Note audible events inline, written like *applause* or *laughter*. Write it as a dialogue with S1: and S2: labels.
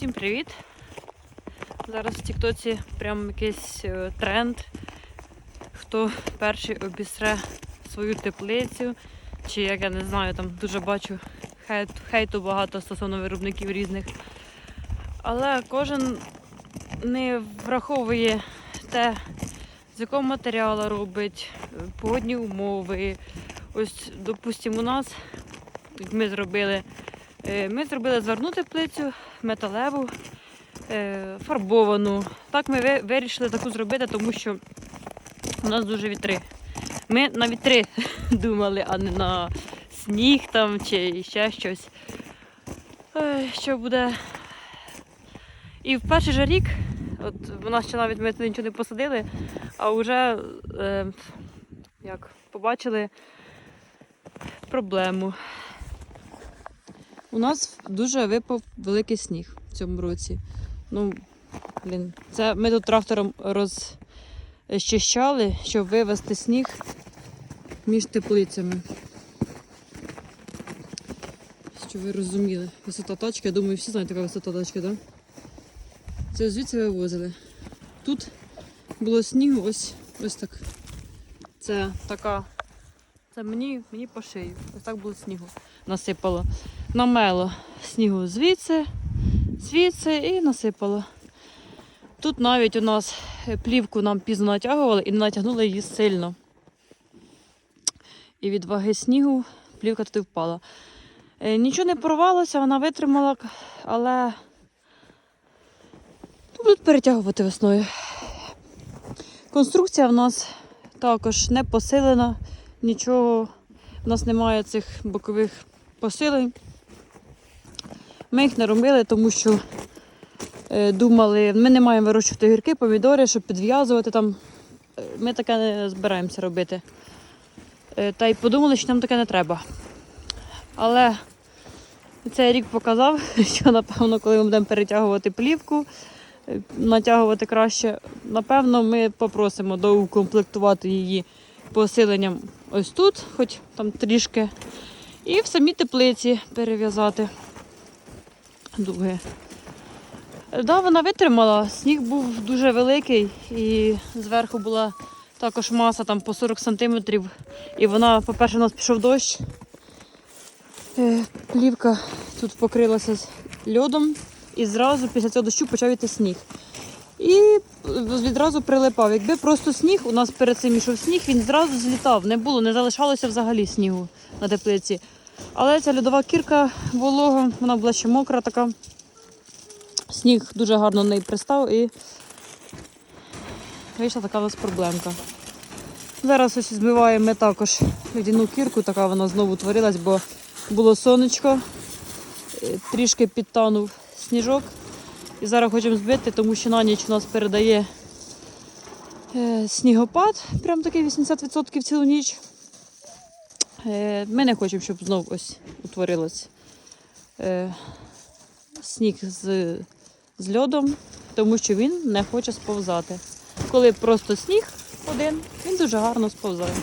S1: Всім привіт! Зараз в Тіктоці прям якийсь е, тренд. Хто перший обісре свою теплицю, чи як я не знаю, там дуже бачу хейт, хейту багато стосовно виробників різних. Але кожен не враховує те, з якого матеріалу робить, погодні умови. Ось, допустимо, у нас, як ми зробили, е, ми зробили зверну теплицю, металеву, е, фарбовану. Так ми вирішили таку зробити, тому що у нас дуже вітри. Ми на вітри *laughs* думали, а не на сніг там чи ще щось. Ой, Що буде. І в перший же рік, от нас ще навіть ми нічого не посадили, а вже е, як побачили проблему. У нас дуже випав великий сніг в цьому році. Ну, блін, це ми тут трактором розчищали, щоб вивезти сніг між теплицями. Щоб ви розуміли. Висота тачки, я думаю, всі знають, яка висота тачки, так? Да? Це звідси вивозили. Тут було снігу ось, ось так. Це така. Це мені, мені по шию. Ось так було снігу. Насипало. Намело снігу звідси, звідси і насипало. Тут навіть у нас е, плівку нам пізно натягували і не натягнули її сильно. І від ваги снігу плівка туди впала. Е, Нічого не порвалося, вона витримала, але будуть перетягувати весною. Конструкція в нас також не посилена, нічого. У нас немає цих бокових посилень. Ми їх не робили, тому що е, думали, ми не маємо вирощувати гірки, помідори, щоб підв'язувати там. Е, Ми таке не збираємося робити. Е, та й подумали, що нам таке не треба. Але цей рік показав, *laughs* що напевно, коли ми будемо перетягувати плівку, натягувати краще, напевно, ми попросимо доукомплектувати її посиленням ось тут, хоч там трішки, і в самій теплиці перев'язати дуги. Да, вона витримала. Сніг був дуже великий і зверху була також маса там по 40 сантиметрів. І вона, по-перше, у нас пішов дощ. Е, Плівка тут покрилася льодом і зразу після цього дощу почав йти сніг. І відразу прилипав. Якби просто сніг, у нас перед цим ішов сніг, він зразу злітав. Не було, не залишалося взагалі снігу на теплиці. Але ця льодова кірка волога, вона була ще мокра така. Сніг дуже гарно неї пристав і вийшла така у нас проблемка. Зараз ось змиваємо ми також льодяну кірку, така вона знову творилась, бо було сонечко, е, трішки підтанув сніжок. І зараз хочемо збити, тому що на ніч у нас передає е, снігопад, прям такий 80% цілу ніч. Е, ми не хочемо, щоб знов ось утворилось е, сніг з, з льодом, тому що він не хоче сповзати. Коли просто сніг один, він дуже гарно сповзає.